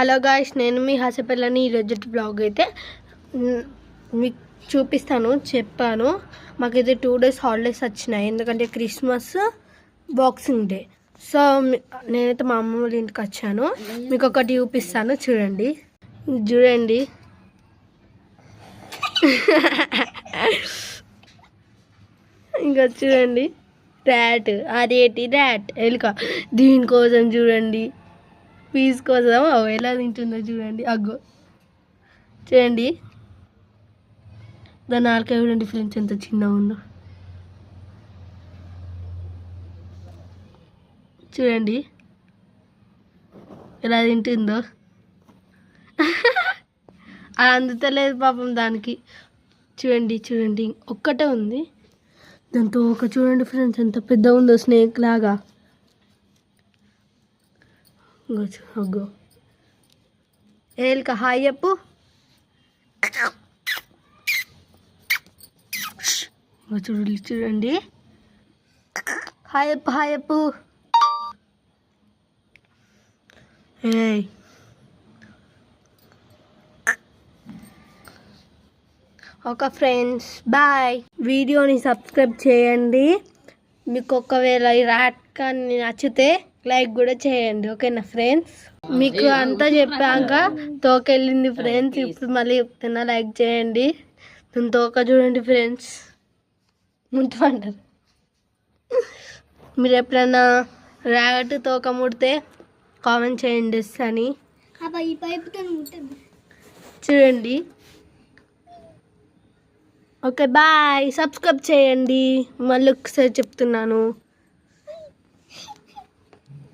Hello guys నేను మీ హాసపిల్లని ఈరోజు blog అయితే మీకు చూపిస్తాను చెప్పాను. మాకు అయితే టూ డేస్ హాలిడేస్ వచ్చినాయి. ఎందుకంటే క్రిస్మస్ బాక్సింగ్ డే సో నేనైతే మా అమ్మ వాళ్ళ ఇంటికి వచ్చాను. మీకు ఒకటి చూపిస్తాను చూడండి. చూడండి. ఇంకా చూడండి. ర్యాట్ అదేటి ర్యాట్ ఎలుక. దీనికోసం చూడండి. పీస్ కోసం అవి ఎలా తింటుందో చూడండి. అగ్గో. చూడండి. దాని నాలుక చూడండి ఫ్రెండ్స్ ఎంత చిన్నగా ఉందో. చూడండి. ఎలా తింటుందో. అది అందుతలేదు పాపం దానికి. చూడండి చూడండి. ఒక్కటే ఉంది. దాంతో ఒక చూడండి ఫ్రెండ్స్ ఎంత పెద్ద ఉందో స్నేక్ లాగా. అగ్గో ఏలిక హాయ్ చెప్పు చూడు చూడండి చూడండి హాయ్ చెప్పు హాయ్ చెప్పు ఏయ్ ఒక ఫ్రెండ్స్ బాయ్ వీడియోని సబ్స్క్రైబ్ చేయండి. మీకు ఒకవేళ ఈ ర్యాట్ కానీ నచ్చితే లైక్ కూడా చేయండి ఓకేనా ఫ్రెండ్స్? మీకు అంతా చెప్పాక తోకెళ్ళింది ఫ్రెండ్స్ ఇప్పుడు మళ్ళీ చెప్తున్నా లైక్ చేయండి. దాని తోక చూడండి ఫ్రెండ్స్. ముంటమంటారు మీరు ఎప్పుడైనా ర్యాట్ తోక ముడితే కామెంట్ చేయండి అని. చూడండి. Okay bye. సబ్స్క్రైబ్ చేయండి. మళ్ళీ ఒకసారి చెప్తున్నాను.